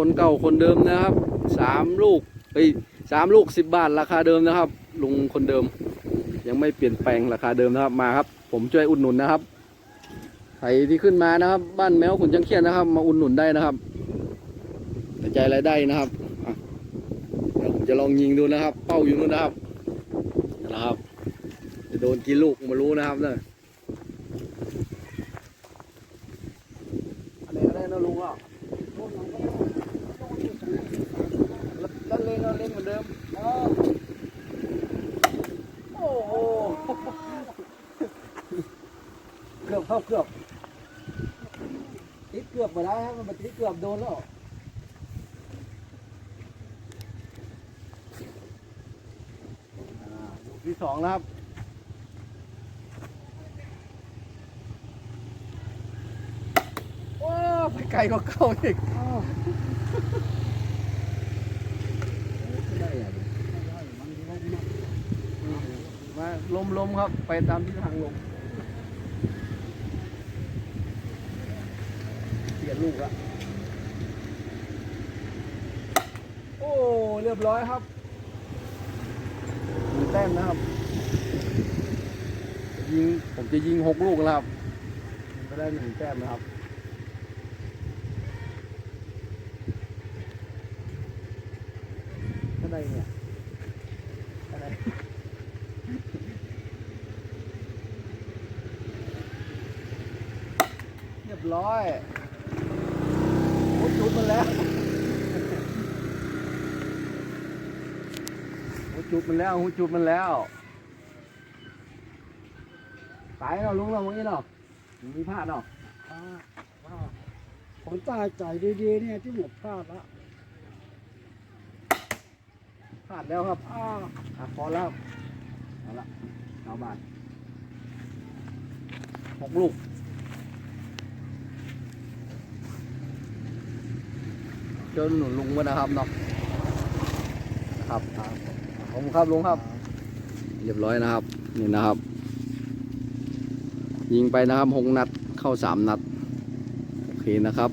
คนเก่าคนเดิมนะครับสามลูกเฮ้ยสามลูกสิบบาทราคาเดิมนะครับ ลุงคนเดิม ยังไม่เปลี่ยนแปลงราคาเดิมนะครับมาครับ ผมช่วยอุดหนุนนะครับใครที่ขึ้นมานะครับ บ้านแมวขุนจังเคียนนะครับ มาอุดหนุนได้นะครับกระจายรายได้นะครับเดี๋ยวผมจะลองยิงดูนะครับ เป้าอยู่นู่นนะครับนะครับ จะโดนกี่ลูกมารู้นะครับเนี่ยอะไรก็ได้นะลุงอะ แล้วเล่น ก็เล่นเหมือนเดิมโอ้โหเกือบเข้าเกือบติดเกือบไปแล้วครับมันมาติดเกือบโดนแล้วอ่าลูกที่สองนะครับโอ้ไปไกลก็เข้าอีก มาลมลมครับ ไปตามทิศทางลมเปลี่ยนลูกละโอ้ เรียบร้อยครับหนึ่งแต้มนะครับ ยิง ผมจะยิงหกลูกแล้วครับก็ได้หนึ่งแต้มนะครับก็ได้เนี่ยก็ได้ รียบร้อยโอ้จุดมันแล้วโอ้จุดมันแล้วโอ้จุดมันแล้วตายเราลุงเราเมื่อกี้เนาะมีพลาดเนาะอ่าอ่าผมตายใจดีๆเนี่ยที่หมดพลาดละพลาดแล้วครับอ่าอะพอแล้วเอาละเอาบาทหกลูก จนหนุนลุงมานะครับเนาะครับครับขอบคุณครับลุงครับ เรียบร้อยนะครับ นี่นะครับ ยิงไปนะครับหกนัดเข้าสามนัด โอเคนะครับ